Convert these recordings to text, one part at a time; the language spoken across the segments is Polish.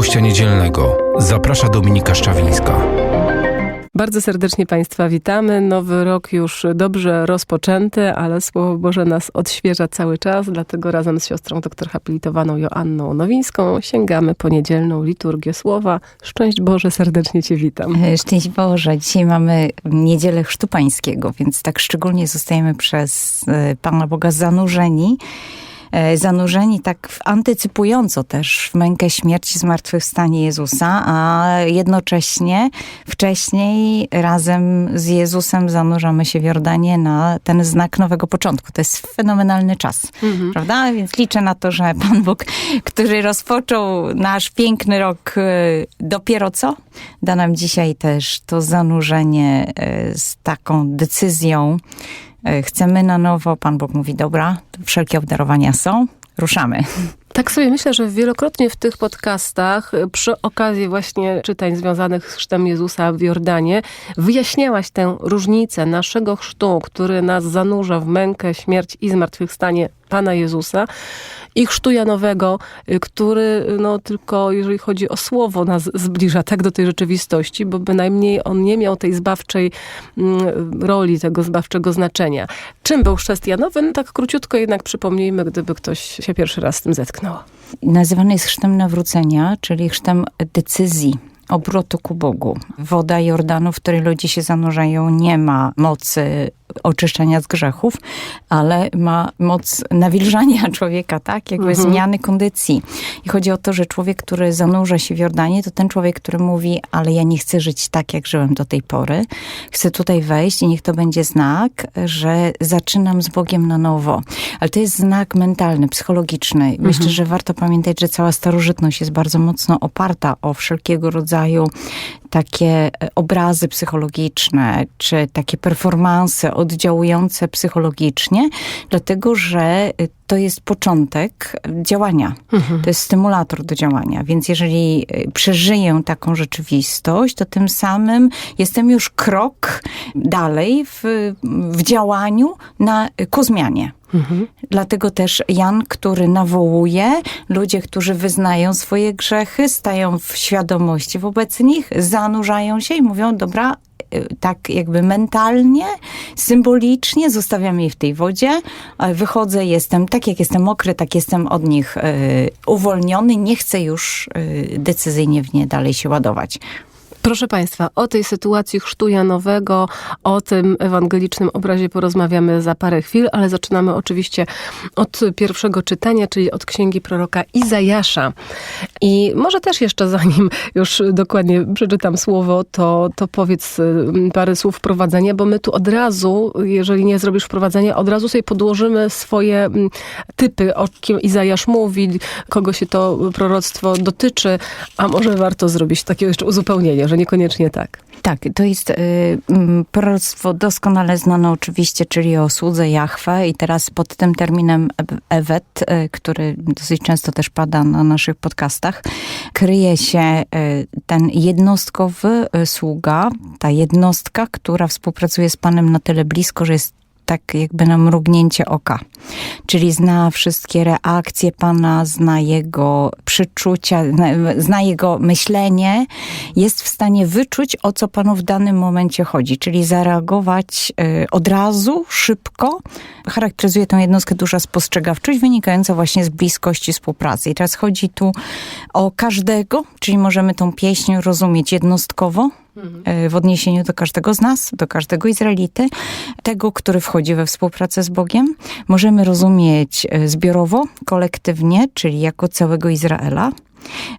gościa niedzielnego zaprasza Dominika Szczawińska. Bardzo serdecznie Państwa witamy. Nowy rok już dobrze rozpoczęty, ale Słowo Boże nas odświeża cały czas, dlatego razem z siostrą doktor habilitowaną Joanną Nowińską sięgamy po niedzielną liturgię Słowa. Szczęść Boże, serdecznie Cię witam. E, Szczęść Boże. Dzisiaj mamy Niedzielę Chrztu Pańskiego, więc tak szczególnie zostajemy przez e, Pana Boga zanurzeni zanurzeni tak antycypująco też w mękę śmierci, zmartwychwstanie Jezusa, a jednocześnie wcześniej razem z Jezusem zanurzamy się w Jordanie na ten znak nowego początku. To jest fenomenalny czas, Mhm. prawda? Więc liczę na to, że Pan Bóg, który rozpoczął nasz piękny rok e, dopiero co, da nam dzisiaj też to zanurzenie e, z taką decyzją, e, chcemy na nowo, Pan Bóg mówi, dobra, wszelkie obdarowania są, ruszamy. Tak sobie myślę, że wielokrotnie w tych podcastach, y, przy okazji właśnie czytań związanych z chrztem Jezusa w Jordanie, wyjaśniałaś tę różnicę naszego chrztu, który nas zanurza w mękę, śmierć i zmartwychwstanie Pana Jezusa i chrztu Janowego, y, który y, no, tylko jeżeli chodzi o słowo nas zbliża tak do tej rzeczywistości, bo bynajmniej on nie miał tej zbawczej mm, roli, tego zbawczego znaczenia. Czym był chrzest Janowy? No, tak króciutko jednak przypomnijmy, gdyby ktoś się pierwszy raz z tym zetknął. Nazywany jest chrztem nawrócenia, czyli chrztem decyzji, obrotu ku Bogu. Woda Jordanu, w której ludzie się zanurzają, nie ma mocy oczyszczania z grzechów, ale ma moc nawilżania człowieka, tak? Jakby Mhm. zmiany kondycji. I chodzi o to, że człowiek, który zanurza się w Jordanie, to ten człowiek, który mówi, ale ja nie chcę żyć tak, jak żyłem do tej pory. Chcę tutaj wejść i niech to będzie znak, że zaczynam z Bogiem na nowo. Ale to jest znak mentalny, psychologiczny. Myślę, że warto pamiętać, że cała starożytność jest bardzo mocno oparta o wszelkiego rodzaju takie e, obrazy psychologiczne, czy takie performanse oddziałujące psychologicznie, dlatego że e, to jest początek działania. To jest stymulator do działania. Więc jeżeli e, przeżyję taką rzeczywistość, to tym samym jestem już krok dalej w, w działaniu na, ku zmianie. Dlatego też Jan, który nawołuje, ludzie, którzy wyznają swoje grzechy, stają w świadomości wobec nich, zanurzają się i mówią, dobra, y, tak jakby mentalnie, symbolicznie zostawiam je w tej wodzie, wychodzę, jestem, tak jak jestem mokry, tak jestem od nich y, uwolniony, nie chcę już y, decyzyjnie w nie dalej się ładować. Proszę Państwa, o tej sytuacji chrztu Janowego, o tym ewangelicznym obrazie porozmawiamy za parę chwil, ale zaczynamy oczywiście od pierwszego czytania, czyli od księgi proroka Izajasza. I może też jeszcze zanim już dokładnie przeczytam słowo, to, to powiedz y, parę słów wprowadzenia, bo my tu od razu, jeżeli nie zrobisz wprowadzenia, od razu sobie podłożymy swoje mm, typy, o kim Izajasz mówi, kogo się to proroctwo dotyczy, a może warto zrobić takie jeszcze uzupełnienie, że niekoniecznie tak. Tak, to jest y, mm, proroctwo doskonale znane oczywiście, czyli o słudze Jahwe i teraz pod tym terminem Ew- Ewet, y, który dosyć często też pada na naszych podcastach, kryje się y, ten jednostkowy y, sługa, ta jednostka, która współpracuje z Panem na tyle blisko, że jest tak jakby na mrugnięcie oka. Czyli zna wszystkie reakcje Pana, zna jego przyczucia, zna, jego myślenie, jest w stanie wyczuć, o co Panu w danym momencie chodzi, czyli zareagować y, od razu, szybko. Charakteryzuje tę jednostkę duża spostrzegawczość wynikająca właśnie z bliskości współpracy. I teraz chodzi tu o każdego, czyli możemy tą pieśń rozumieć jednostkowo, w odniesieniu do każdego z nas, do każdego Izraelity, tego, który wchodzi we współpracę z Bogiem. Możemy rozumieć y, zbiorowo, kolektywnie, czyli jako całego Izraela.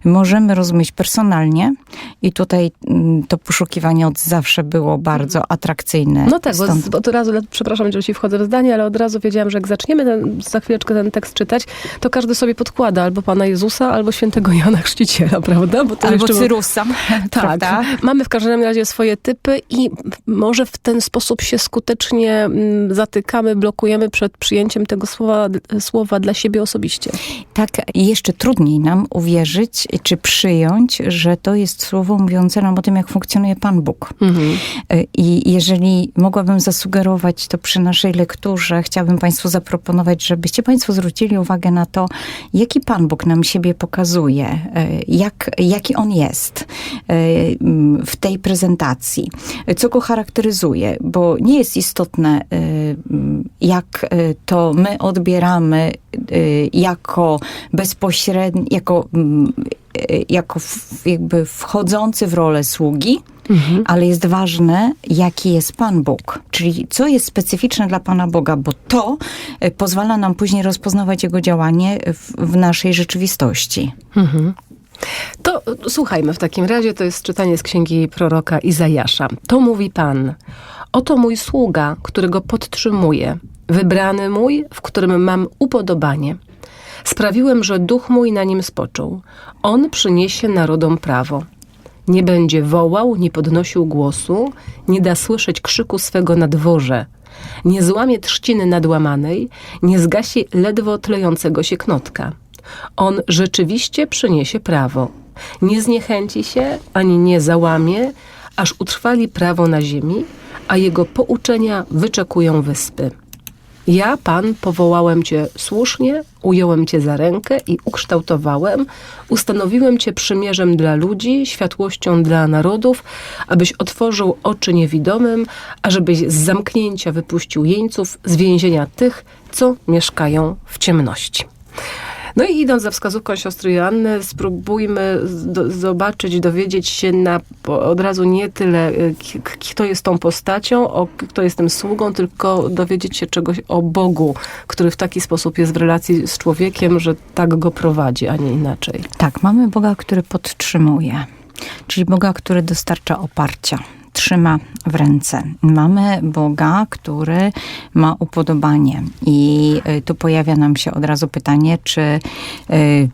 Możemy rozumieć personalnie i tutaj mm, to poszukiwanie od zawsze było bardzo atrakcyjne. No tak, bo Stąd- z- od razu, przepraszam, że ci wchodzę w zdanie, ale od razu wiedziałam, że jak zaczniemy ten, za chwileczkę ten tekst czytać, to każdy sobie podkłada albo Pana Jezusa, albo świętego Jana Chrzciciela, prawda? Bo to Albo jeszcze- Cyrusa, Tak, prawda? mamy w każdym razie swoje typy i może w ten sposób się skutecznie mm, zatykamy, blokujemy przed przyjęciem tego słowa, słowa dla siebie osobiście. Tak, jeszcze trudniej nam uwierzyć uwierzyć, czy przyjąć, że to jest słowo mówiące nam o tym, jak funkcjonuje Pan Bóg. Mhm. Y, I jeżeli mogłabym zasugerować to przy naszej lekturze, chciałabym Państwu zaproponować, żebyście Państwo zwrócili uwagę na to, jaki Pan Bóg nam siebie pokazuje, y, jak, jaki On jest y, w tej prezentacji, co go charakteryzuje, bo nie jest istotne, jak to my odbieramy jako bezpośredni, jako, jako jakby wchodzący w rolę sługi, Mhm. Ale jest ważne, jaki jest Pan Bóg, czyli co jest specyficzne dla Pana Boga, bo to e, pozwala nam później rozpoznawać Jego działanie w, w naszej rzeczywistości. Mhm. To słuchajmy w takim razie, to jest czytanie z księgi proroka Izajasza. To mówi Pan. Oto mój sługa, którego podtrzymuję, wybrany mój, w którym mam upodobanie. Sprawiłem, że duch mój na nim spoczął. On przyniesie narodom prawo. Nie będzie wołał, nie podnosił głosu, nie da słyszeć krzyku swego na dworze, nie złamie trzciny nadłamanej, nie zgasi ledwo tlejącego się knotka. On rzeczywiście przyniesie prawo. Nie zniechęci się, ani nie załamie, aż utrwali prawo na ziemi, a jego pouczenia wyczekują wyspy. Ja, Pan, powołałem Cię słusznie, ująłem Cię za rękę i ukształtowałem, ustanowiłem Cię przymierzem dla ludzi, światłością dla narodów, abyś otworzył oczy niewidomym, ażebyś z zamknięcia wypuścił jeńców, z więzienia tych, co mieszkają w ciemności. No i idąc za wskazówką siostry Joanny, spróbujmy do, zobaczyć, dowiedzieć się na, od razu nie tyle, y, kto jest tą postacią, o, kto jest tym sługą, tylko dowiedzieć się czegoś o Bogu, który w taki sposób jest w relacji z człowiekiem, że tak go prowadzi, a nie inaczej. Tak, mamy Boga, który podtrzymuje, czyli Boga, który dostarcza oparcia trzyma w ręce. Mamy Boga, który ma upodobanie. I y, tu pojawia nam się od razu pytanie, czy, y,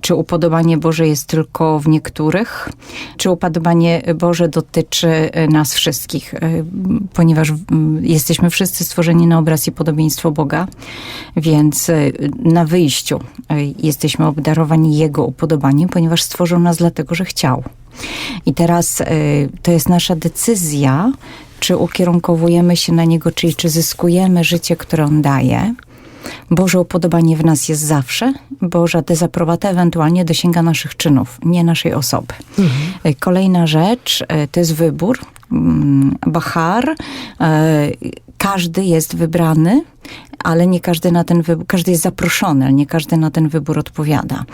czy upodobanie Boże jest tylko w niektórych, czy upodobanie Boże dotyczy y, nas wszystkich, ponieważ jesteśmy wszyscy stworzeni na obraz i podobieństwo Boga, więc na wyjściu jesteśmy obdarowani Jego upodobaniem, ponieważ stworzył nas dlatego, że chciał. I teraz y, to jest nasza decyzja, czy ukierunkowujemy się na niego, czyli czy zyskujemy życie, które on daje. Boże upodobanie w nas jest zawsze, Boża dezaprobata ewentualnie dosięga naszych czynów, nie naszej osoby. Mhm. Y, kolejna rzecz y, to jest wybór. Mm, Bachar, każdy jest wybrany, ale nie każdy na ten wybór, każdy jest zaproszony, ale nie każdy na ten wybór odpowiada.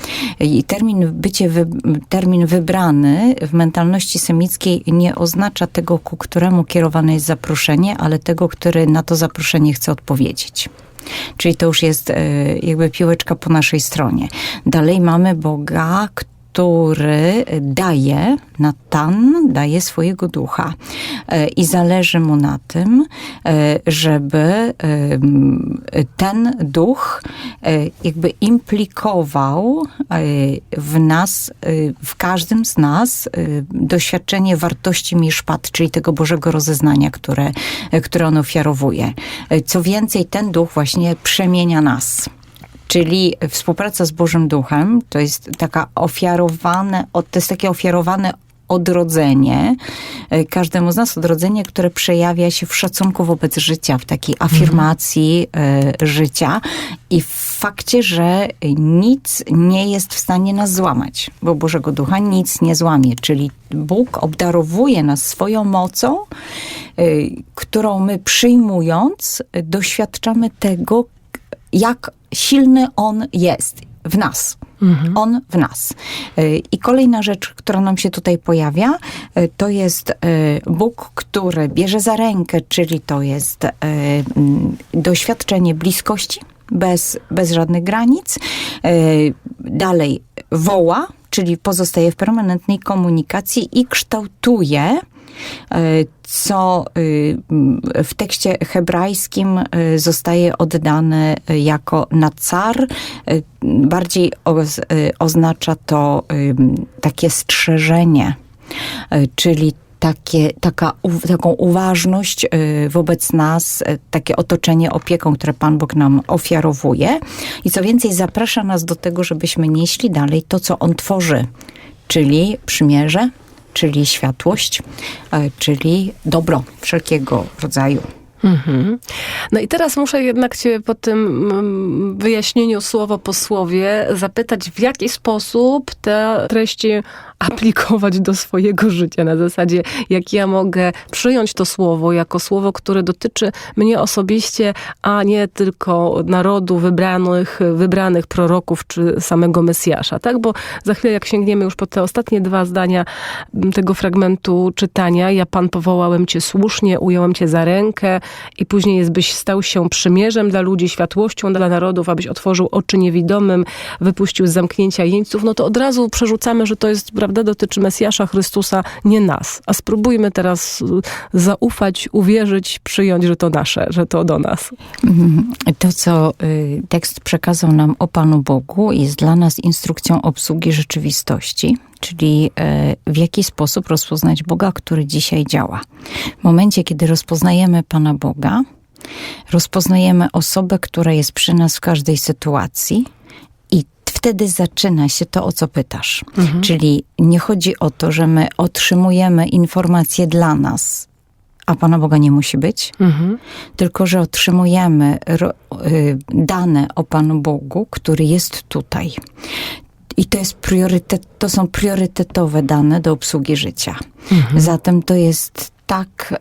I termin bycie, wy, termin wybrany w mentalności semickiej nie oznacza tego, ku któremu kierowane jest zaproszenie, ale tego, który na to zaproszenie chce odpowiedzieć. Czyli to już jest e, jakby piłeczka po naszej stronie. Dalej mamy Boga, który daje, Natan daje swojego ducha e, i zależy mu na tym, e, żeby e, ten duch jakby implikował w nas, w każdym z nas doświadczenie wartości miszpat, czyli tego Bożego rozeznania, które, które on ofiarowuje. Co więcej, ten duch właśnie przemienia nas. Czyli współpraca z Bożym Duchem to jest taka ofiarowane, to jest takie ofiarowane odrodzenie, e, każdemu z nas odrodzenie, które przejawia się w szacunku wobec życia, w takiej afirmacji mhm. życia i w fakcie, że nic nie jest w stanie nas złamać, bo Bożego Ducha nic nie złamie, czyli Bóg obdarowuje nas swoją mocą, e, którą my przyjmując doświadczamy tego, jak silny on jest w nas. Mhm. On w nas. Y, I kolejna rzecz, która nam się tutaj pojawia, y, to jest y, Bóg, który bierze za rękę, czyli to jest mm, doświadczenie bliskości bez, bez żadnych granic. Dalej woła, czyli pozostaje w permanentnej komunikacji i kształtuje co y, w tekście hebrajskim y, zostaje oddane jako nacar. Y, bardziej oznacza to takie strzeżenie, czyli takie, taka, taką uważność y, wobec nas, y, takie otoczenie opieką, które Pan Bóg nam ofiarowuje. I co więcej, zaprasza nas do tego, żebyśmy nieśli dalej to, co On tworzy, czyli przymierze, czyli światłość, y, czyli dobro wszelkiego rodzaju. Mhm. No i teraz muszę jednak cię po tym mm, wyjaśnieniu słowo po słowie zapytać, w jaki sposób te treści aplikować do swojego życia. Na zasadzie, jak ja mogę przyjąć to słowo jako słowo, które dotyczy mnie osobiście, a nie tylko narodu wybranych, wybranych proroków czy samego Mesjasza. Tak? Bo za chwilę, jak sięgniemy już po te ostatnie dwa zdania tego fragmentu czytania, ja Pan powołałem Cię słusznie, ująłem Cię za rękę i później jest, byś stał się przymierzem dla ludzi, światłością dla narodów, abyś otworzył oczy niewidomym, wypuścił z zamknięcia jeńców, no to od razu przerzucamy, że to jest, prawda, dotyczy Mesjasza Chrystusa, nie nas. A spróbujmy teraz y, zaufać, uwierzyć, przyjąć, że to nasze, że to do nas. Mhm. To, co y, tekst przekazał nam o Panu Bogu, jest dla nas instrukcją obsługi rzeczywistości, czyli y, w jaki sposób rozpoznać Boga, który dzisiaj działa. W momencie, kiedy rozpoznajemy Pana Boga, rozpoznajemy osobę, która jest przy nas w każdej sytuacji. Wtedy zaczyna się to, o co pytasz. Czyli nie chodzi o to, że my otrzymujemy informacje dla nas, a Pana Boga nie musi być, Mhm. tylko że otrzymujemy y, dane o Panu Bogu, który jest tutaj. I to, jest priorytet, to są priorytetowe dane do obsługi życia. Zatem to jest tak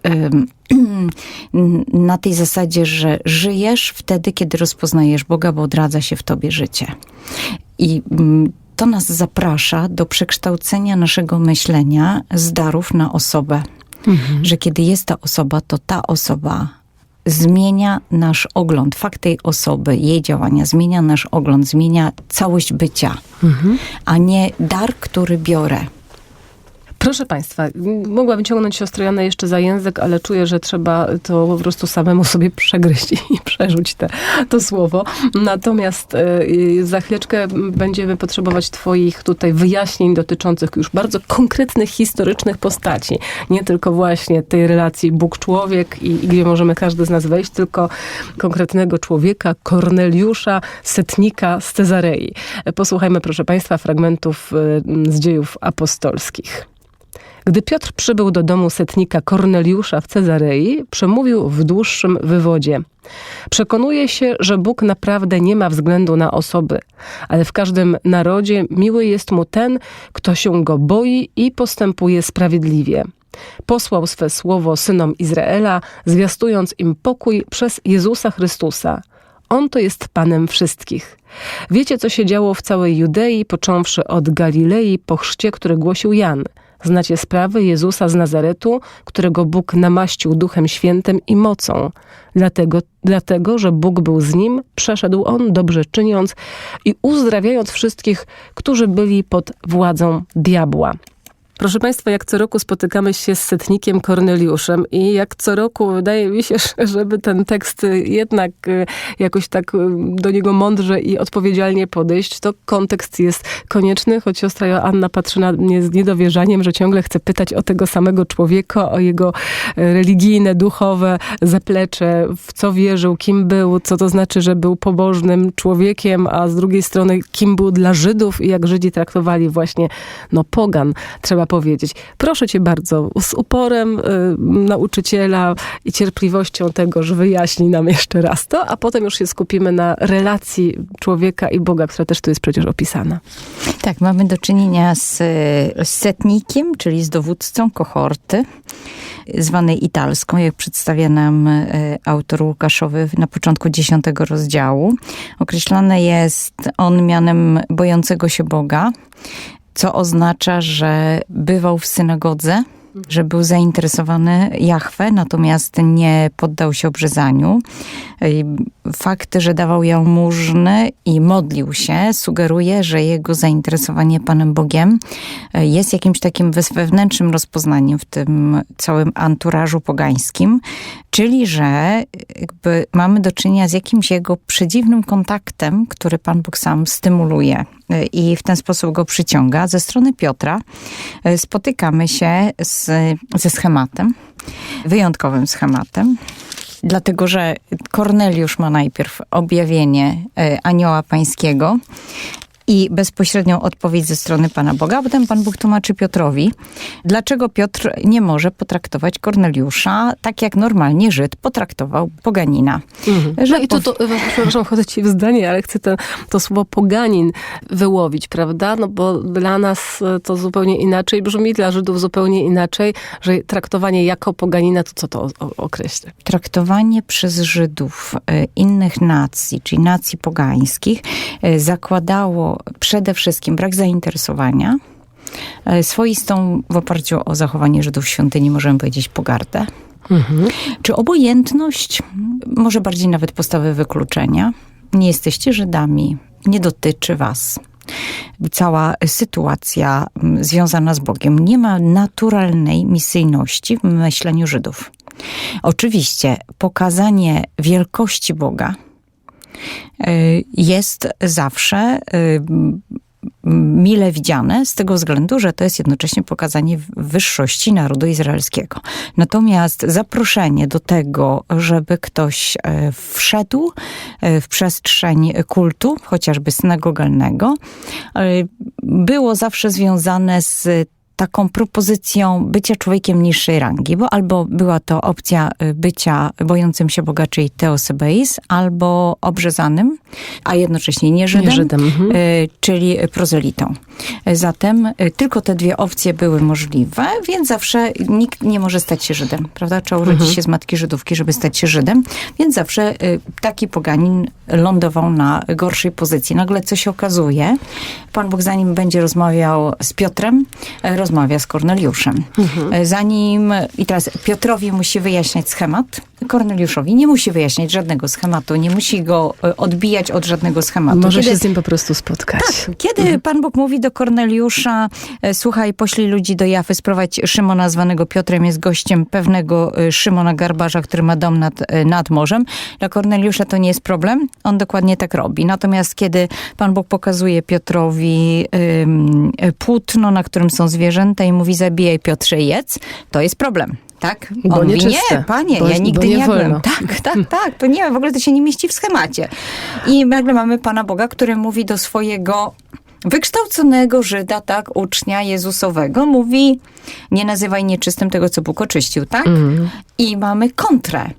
na tej zasadzie, że żyjesz wtedy, kiedy rozpoznajesz Boga, bo odradza się w tobie życie. I mm, to nas zaprasza do przekształcenia naszego myślenia z darów na osobę. Że kiedy jest ta osoba, to ta osoba zmienia nasz ogląd. Fakt tej osoby, jej działania zmienia nasz ogląd, zmienia całość bycia, a nie dar, który biorę. Proszę Państwa, mogłabym ciągnąć siostrę Janę jeszcze za język, ale czuję, że trzeba to po prostu samemu sobie przegryźć i przerzuć te, to słowo. Natomiast y, za chwileczkę będziemy potrzebować Twoich tutaj wyjaśnień dotyczących już bardzo konkretnych, historycznych postaci. Nie tylko właśnie tej relacji Bóg-człowiek i, i gdzie możemy każdy z nas wejść, tylko konkretnego człowieka, Korneliusza, setnika z Cezarei. Posłuchajmy, proszę Państwa, fragmentów y, z dziejów apostolskich. Gdy Piotr przybył do domu setnika Korneliusza w Cezarei, przemówił w dłuższym wywodzie. Przekonuje się, że Bóg naprawdę nie ma względu na osoby, ale w każdym narodzie miły jest mu ten, kto się go boi i postępuje sprawiedliwie. Posłał swe słowo synom Izraela, zwiastując im pokój przez Jezusa Chrystusa. On to jest Panem wszystkich. Wiecie, co się działo w całej Judei, począwszy od Galilei po chrzcie, który głosił Jan. Znacie sprawy Jezusa z Nazaretu, którego Bóg namaścił Duchem Świętym i mocą. Dlatego, dlatego, że Bóg był z nim, przeszedł on, dobrze czyniąc i uzdrawiając wszystkich, którzy byli pod władzą diabła. Proszę Państwa, jak co roku spotykamy się z setnikiem Korneliuszem i jak co roku wydaje mi się, żeby ten tekst jednak y, jakoś tak y, do niego mądrze i odpowiedzialnie podejść, to kontekst jest konieczny, choć siostra Joanna patrzy na mnie z niedowierzaniem, że ciągle chce pytać o tego samego człowieka, o jego y, religijne, duchowe zaplecze, w co wierzył, kim był, co to znaczy, że był pobożnym człowiekiem, a z drugiej strony, kim był dla Żydów i jak Żydzi traktowali właśnie, no, pogan, trzeba powiedzieć. Proszę cię bardzo, z uporem y, nauczyciela i cierpliwością tego, że wyjaśni nam jeszcze raz to, a potem już się skupimy na relacji człowieka i Boga, która też tu jest przecież opisana. Tak, mamy do czynienia z, z setnikiem, czyli z dowódcą kohorty, zwanej italską, jak przedstawia nam e, autor Łukaszowy na początku dziesiątego rozdziału. Określony jest on mianem bojącego się Boga, co oznacza, że bywał w synagodze, że był zainteresowany Jahwe, natomiast nie poddał się obrzezaniu. fakt, że dawał jałmużny i modlił się, sugeruje, że jego zainteresowanie Panem Bogiem e, jest jakimś takim wewnętrznym rozpoznaniem w tym całym anturażu pogańskim, czyli że jakby mamy do czynienia z jakimś jego przedziwnym kontaktem, który Pan Bóg sam stymuluje e, i w ten sposób go przyciąga. Ze strony Piotra e, spotykamy się z, ze schematem, wyjątkowym schematem. Dlatego, że Korneliusz ma najpierw objawienie anioła pańskiego i bezpośrednią odpowiedź ze strony Pana Boga, a potem Pan Bóg tłumaczy Piotrowi, dlaczego Piotr nie może potraktować Korneliusza tak, jak normalnie Żyd potraktował poganina. No i tu, to, przepraszam, wchodzę ci w zdanie, ale chcę to, to słowo poganin wyłowić, prawda? No bo dla nas to zupełnie inaczej brzmi, dla Żydów zupełnie inaczej, że traktowanie jako poganina, to co to określa? Traktowanie przez Żydów e, innych nacji, czyli nacji pogańskich, e, przede wszystkim brak zainteresowania, e, swoistą w oparciu o zachowanie Żydów w świątyni, możemy powiedzieć, pogardę. Czy obojętność, może bardziej nawet postawy wykluczenia. Nie jesteście Żydami, nie dotyczy was. Cała sytuacja związana z Bogiem nie ma naturalnej misyjności w myśleniu Żydów. Oczywiście pokazanie wielkości Boga jest zawsze y, mile widziane z tego względu, że to jest jednocześnie pokazanie wyższości narodu izraelskiego. Natomiast zaproszenie do tego, żeby ktoś e, wszedł e, w przestrzeń kultu, chociażby synagogalnego, e, było zawsze związane z taką propozycją bycia człowiekiem niższej rangi, bo albo była to opcja y, bycia bojącym się Boga, czyli teosebeis, albo obrzezanym, a jednocześnie nie Żydem, Nie Żydem, mhm. y, czyli prozelitą. Zatem y, tylko te dwie opcje były możliwe, więc zawsze nikt nie może stać się Żydem, prawda? Trzeba urodzić Mhm. się z matki Żydówki, żeby stać się Żydem, więc zawsze taki poganin lądował na gorszej pozycji. Nagle co się okazuje, Pan Bóg zanim będzie rozmawiał z Piotrem, e, rozmawia z Korneliuszem. E, Zanim, i teraz Piotrowi musi wyjaśniać schemat, Korneliuszowi nie musi wyjaśniać żadnego schematu, nie musi go e, odbijać od żadnego schematu. Może Kiedy- się z nim po prostu spotkać. tak, kiedy Pan Bóg mówi do Korneliusza, e, słuchaj, poślij ludzi do Jafy, sprowadź Szymona zwanego Piotrem, jest gościem pewnego Szymona Garbarza, który ma dom nad, nad morzem. Dla Korneliusza to nie jest problem, on dokładnie tak robi. Natomiast kiedy Pan Bóg pokazuje Piotrowi ym, płótno, na którym są zwierzęta i mówi zabijaj Piotrze jedz, to jest problem. Tak? Bo On mówi, nie, panie, Bo- ja nigdy nie nie jadłem. wolno. Tak, tak, tak, to nie, w ogóle to się nie mieści w schemacie. I nagle mamy Pana Boga, który mówi do swojego wykształconego Żyda, tak, ucznia Jezusowego, mówi, nie nazywaj nieczystym tego, co Bóg oczyścił, tak? I mamy kontrę.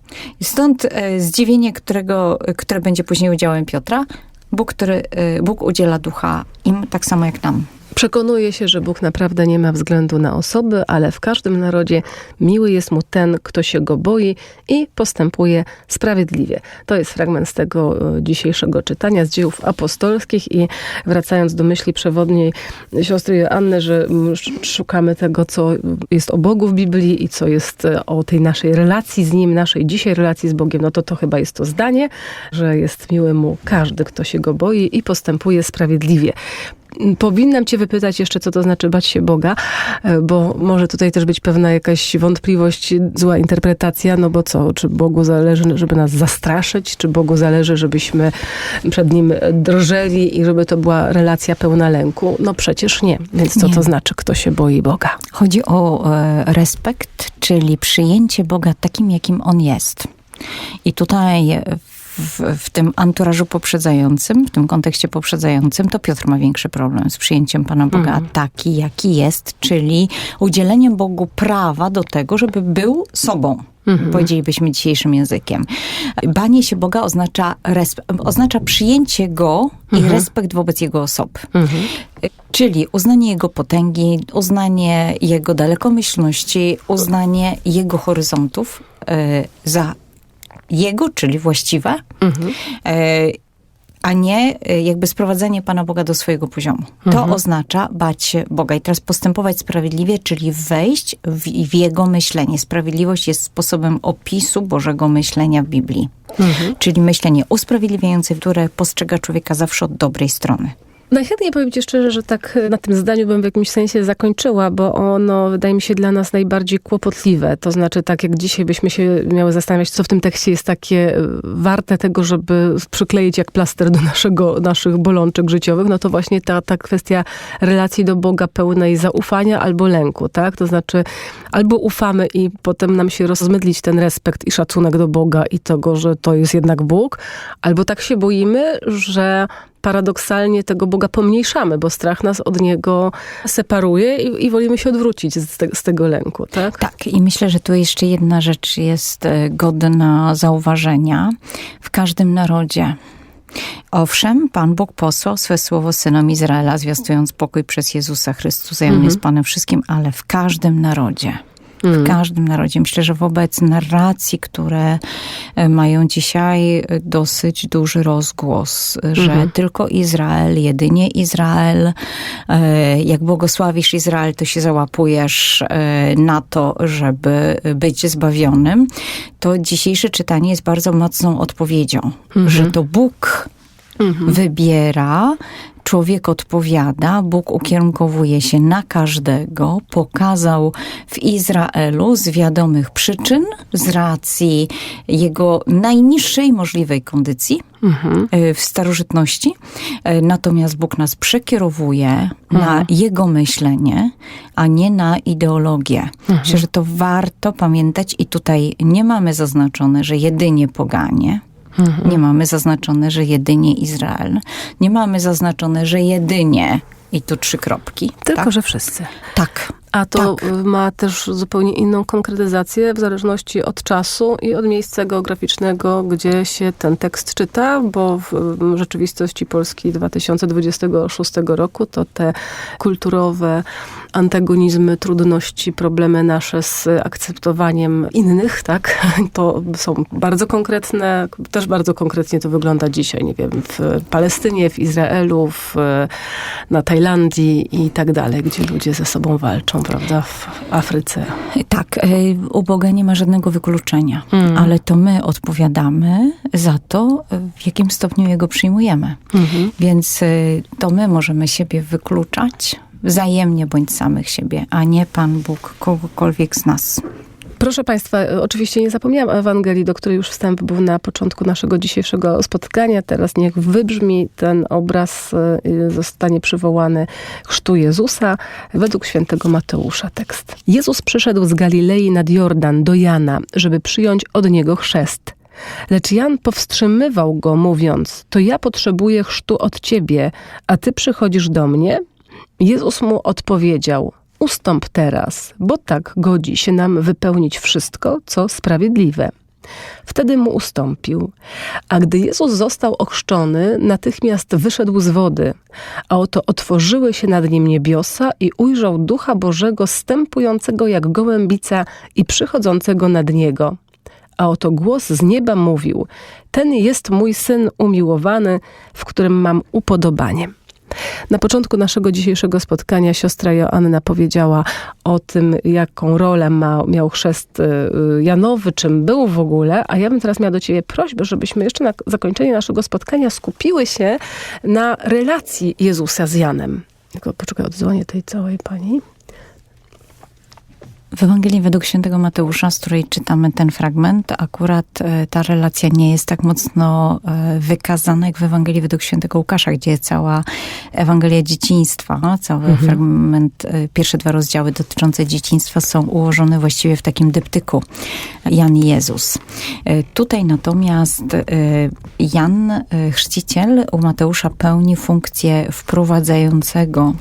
Stąd e, zdziwienie, którego, które będzie później udziałem Piotra, Bóg, który, e, Bóg udziela ducha im tak samo jak nam. Przekonuje się, że Bóg naprawdę nie ma względu na osoby, ale w każdym narodzie miły jest mu ten, kto się go boi i postępuje sprawiedliwie. To jest fragment z tego e, dzisiejszego czytania z dziejów apostolskich i wracając do myśli przewodniej siostry Joanny, że sz- szukamy tego, co jest o Bogu w Biblii i co jest e, o tej naszej relacji z Nim, naszej dzisiaj relacji z Bogiem, no to to chyba jest to zdanie, że jest miły mu każdy, kto się go boi i postępuje sprawiedliwie. Powinnam cię wypytać jeszcze, co to znaczy bać się Boga, e, bo może tutaj też być pewna jakaś wątpliwość, zła interpretacja, no bo co, czy Bogu zależy, żeby nas zastraszyć, czy Bogu zależy, żebyśmy przed Nim drżeli i żeby to była relacja pełna lęku? No przecież nie. Więc co Nie. to znaczy, kto się boi Boga? Chodzi o e, respekt, czyli przyjęcie Boga takim, jakim On jest. I tutaj w, w tym anturażu poprzedzającym, w tym kontekście poprzedzającym, to Piotr ma większy problem z przyjęciem Pana Boga taki, jaki jest, czyli udzieleniem Bogu prawa do tego, żeby był sobą. Powiedzielibyśmy dzisiejszym językiem. Banie się Boga oznacza, oznacza przyjęcie Go i respekt wobec Jego osoby. Czyli uznanie Jego potęgi, uznanie Jego dalekomyślności, uznanie Jego horyzontów e, za Jego, czyli właściwe. E, a nie y, jakby sprowadzenie Pana Boga do swojego poziomu. To oznacza bać się Boga i teraz postępować sprawiedliwie, czyli wejść w, w Jego myślenie. Sprawiedliwość jest sposobem opisu Bożego myślenia w Biblii. Czyli myślenie usprawiedliwiające, które postrzega człowieka zawsze od dobrej strony. Najchętniej powiem ci szczerze, że tak na tym zdaniu bym w jakimś sensie zakończyła, bo ono wydaje mi się dla nas najbardziej kłopotliwe. To znaczy, tak jak dzisiaj byśmy się miały zastanawiać, co w tym tekście jest takie e, warte tego, żeby przykleić jak plaster do naszego, naszych bolączek życiowych, no to właśnie ta, ta kwestia relacji do Boga pełnej zaufania albo lęku, tak? To znaczy, albo ufamy i potem nam się rozmydlić ten respekt i szacunek do Boga i tego, że to jest jednak Bóg, albo tak się boimy, że paradoksalnie tego Boga pomniejszamy, bo strach nas od Niego separuje i, i wolimy się odwrócić z, te, z tego lęku, tak? Tak, i myślę, że tu jeszcze jedna rzecz jest e, godna zauważenia. W każdym narodzie. Owszem, Pan Bóg posłał swe słowo synom Izraela, zwiastując pokój przez Jezusa Chrystusa i On jest Panem wszystkim, ale w każdym narodzie. W każdym narodzie. Myślę, że wobec narracji, które e, mają dzisiaj e, dosyć duży rozgłos, że tylko Izrael, jedynie Izrael, e, jak błogosławisz Izrael, to się załapujesz na to, żeby być zbawionym, to dzisiejsze czytanie jest bardzo mocną odpowiedzią, że to Bóg wybiera, człowiek odpowiada, Bóg ukierunkowuje się na każdego, pokazał w Izraelu z wiadomych przyczyn, z racji jego najniższej możliwej kondycji e, w starożytności. E, Natomiast Bóg nas przekierowuje na jego myślenie, a nie na ideologię. Myślę, że to warto pamiętać i tutaj nie mamy zaznaczone, że jedynie poganie. Nie mamy zaznaczone, że jedynie Izrael. Nie mamy zaznaczone, że jedynie i tu trzy kropki. Tylko, tak? że wszyscy. tak. A to Tak. y, ma też zupełnie inną konkretyzację w zależności od czasu i od miejsca geograficznego, gdzie się ten tekst czyta, bo w rzeczywistości Polski 2026 roku to te kulturowe antagonizmy, trudności, problemy nasze z akceptowaniem innych, tak, to są bardzo konkretne, też bardzo konkretnie to wygląda dzisiaj, nie wiem, w Palestynie, w Izraelu, w, na Tajlandii i tak dalej, gdzie ludzie ze sobą walczą, prawda, w Afryce. Tak, e, u Boga nie ma żadnego wykluczenia, ale to my odpowiadamy za to, e, w jakim stopniu Jego przyjmujemy. Więc e, to my możemy siebie wykluczać wzajemnie bądź samych siebie, a nie Pan Bóg kogokolwiek z nas. Proszę Państwa, e, oczywiście nie zapomniałam Ewangelii, do której już wstęp był na początku naszego dzisiejszego spotkania. Teraz niech wybrzmi ten obraz, e, zostanie przywołany chrztu Jezusa według świętego Mateusza tekst. Jezus przyszedł z Galilei nad Jordan do Jana, żeby przyjąć od niego chrzest. Lecz Jan powstrzymywał go, mówiąc: To ja potrzebuję chrztu od ciebie, a ty przychodzisz do mnie? Jezus mu odpowiedział: Ustąp teraz, bo tak godzi się nam wypełnić wszystko, co sprawiedliwe. Wtedy mu ustąpił. A gdy Jezus został ochrzczony, natychmiast wyszedł z wody, a oto otworzyły się nad nim niebiosa i ujrzał Ducha Bożego stępującego jak gołębica i przychodzącego nad niego. A oto głos z nieba mówił: Ten jest mój syn umiłowany, w którym mam upodobanie. Na początku naszego dzisiejszego spotkania siostra Joanna powiedziała o tym, jaką rolę ma, miał chrzest y, Janowy, czym był w ogóle, a ja bym teraz miała do ciebie prośbę, żebyśmy jeszcze na zakończenie naszego spotkania skupiły się na relacji Jezusa z Janem. Tylko poczekaj, odzwonię tej całej pani. W Ewangelii według świętego Mateusza, z której czytamy ten fragment, akurat e, ta relacja nie jest tak mocno e, wykazana jak w Ewangelii według świętego Łukasza, gdzie cała Ewangelia dzieciństwa, cały fragment, e, pierwsze dwa rozdziały dotyczące dzieciństwa są ułożone właściwie w takim dyptyku Jan i Jezus. Tutaj natomiast Jan, chrzciciel, u Mateusza pełni funkcję wprowadzającego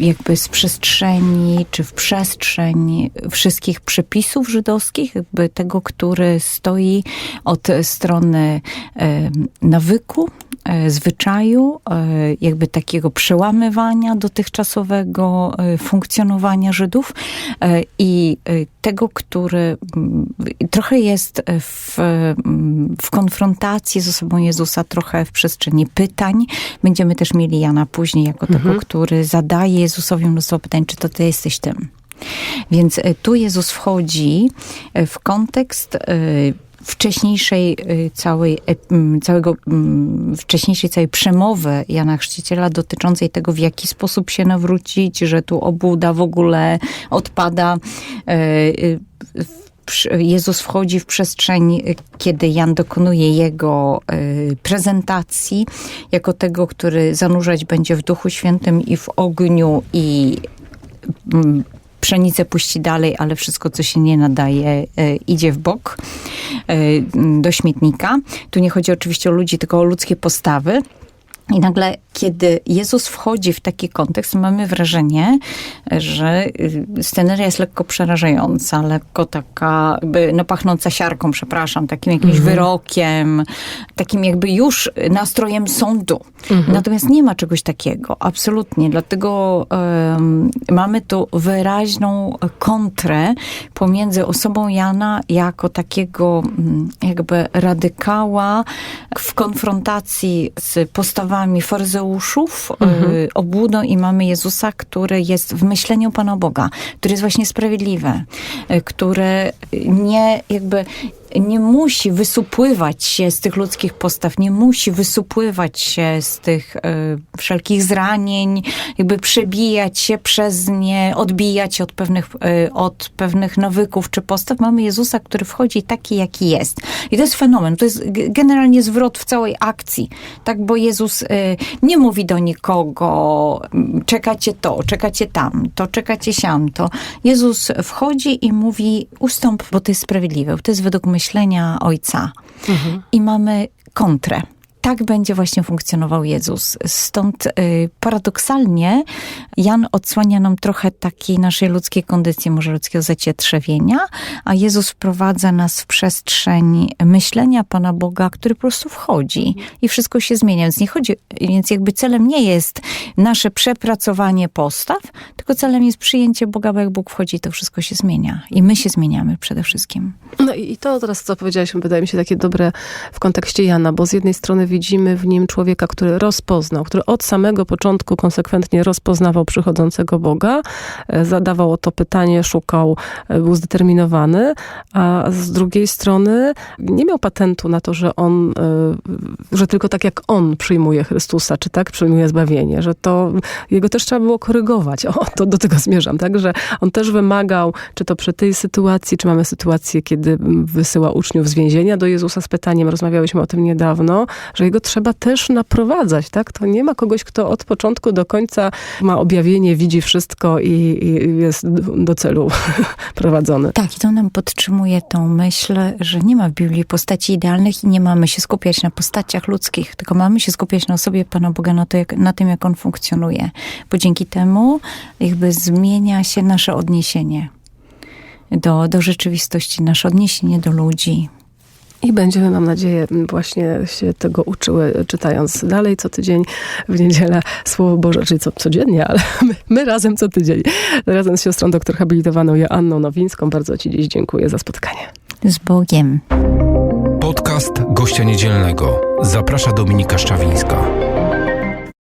jakby z przestrzeni, czy w przestrzeń wszystkich przepisów żydowskich, jakby tego, który stoi od strony e, nawyku, e, zwyczaju, e, jakby takiego przełamywania dotychczasowego e, funkcjonowania Żydów e, i e, tego, który mm, trochę jest w, mm, w konfrontacji z osobą Jezusa, trochę w przestrzeni pytań. Będziemy też mieli Jana później jako tego, który zadaje Jezusowi mnóstwo pytań, czy to ty jesteś tym. Więc e, tu Jezus wchodzi e, w kontekst e, wcześniejszej e, całej, e, m, całego, m, wcześniejszej całej przemowy Jana Chrzciciela dotyczącej tego, w jaki sposób się nawrócić, że tu obłuda w ogóle odpada. E, przy- Jezus wchodzi w przestrzeń, kiedy Jan dokonuje jego e, prezentacji, jako tego, który zanurzać będzie w Duchu Świętym i w ogniu i mm, pszenicę puści dalej, ale wszystko, co się nie nadaje, e, idzie w bok e, do śmietnika. Tu nie chodzi oczywiście o ludzi, tylko o ludzkie postawy. I nagle, kiedy Jezus wchodzi w taki kontekst, mamy wrażenie, że y, sceneria jest lekko przerażająca, lekko taka, jakby no pachnąca siarką, przepraszam, takim jakimś wyrokiem, takim jakby już nastrojem sądu. Natomiast nie ma czegoś takiego, absolutnie. Dlatego em, mamy tu wyraźną kontrę pomiędzy osobą Jana jako takiego mm, jakby radykała w konfrontacji z postawami faryzeuszów, y, obłudą i mamy Jezusa, który jest w myśleniu Pana Boga, który jest właśnie sprawiedliwy, y, który nie jakby nie musi wysupływać się z tych ludzkich postaw, nie musi wysupływać się z tych y, wszelkich zranień, jakby przebijać się przez nie, odbijać się od pewnych, y, od pewnych nawyków czy postaw. Mamy Jezusa, który wchodzi taki, jaki jest. I to jest fenomen. To jest generalnie zwrot w całej akcji. Tak, bo Jezus y, nie mówi do nikogo, czekacie to, czekacie tam, to czekacie siam, to. Jezus wchodzi i mówi, ustąp, bo to jest sprawiedliwe, bo to jest według myślenia Ojca. I mamy kontrę. Tak będzie właśnie funkcjonował Jezus. Stąd y, paradoksalnie Jan odsłania nam trochę takiej naszej ludzkiej kondycji, może ludzkiego zacietrzewienia, a Jezus wprowadza nas w przestrzeń myślenia Pana Boga, który po prostu wchodzi i wszystko się zmienia. Więc nie chodzi, więc jakby celem nie jest nasze przepracowanie postaw, tylko celem jest przyjęcie Boga, bo jak Bóg wchodzi, to wszystko się zmienia. I my się zmieniamy przede wszystkim. No i to teraz, co powiedziałeś, wydaje mi się takie dobre w kontekście Jana, bo z jednej strony widzimy w nim człowieka, który rozpoznał, który od samego początku konsekwentnie rozpoznawał przychodzącego Boga, e, zadawał o to pytanie, szukał, e, był zdeterminowany, a z drugiej strony nie miał patentu na to, że on, e, że tylko tak jak on przyjmuje Chrystusa, czy tak przyjmuje zbawienie, że to jego też trzeba było korygować. O, to do tego zmierzam, tak, że on też wymagał, czy to przy tej sytuacji, czy mamy sytuację, kiedy wysyła uczniów z więzienia do Jezusa z pytaniem, rozmawiałyśmy o tym niedawno, że jego trzeba też naprowadzać, tak? To nie ma kogoś, kto od początku do końca ma objawienie, widzi wszystko i, i jest do celu prowadzony. Tak, i to nam podtrzymuje tą myśl, że nie ma w Biblii postaci idealnych i nie mamy się skupiać na postaciach ludzkich, tylko mamy się skupiać na osobie Pana Boga, na, to, jak, na tym, jak On funkcjonuje. Bo dzięki temu jakby zmienia się nasze odniesienie do, do rzeczywistości, nasze odniesienie do ludzi. I będziemy, mam nadzieję, właśnie się tego uczyły, czytając dalej co tydzień w niedzielę Słowo Boże, czyli co, codziennie, ale my, my razem co tydzień. Razem z siostrą doktor habilitowaną Joanną Nowińską. Bardzo Ci dziś dziękuję za spotkanie. Z Bogiem. Podcast gościa niedzielnego. Zaprasza Dominika Szczawińska.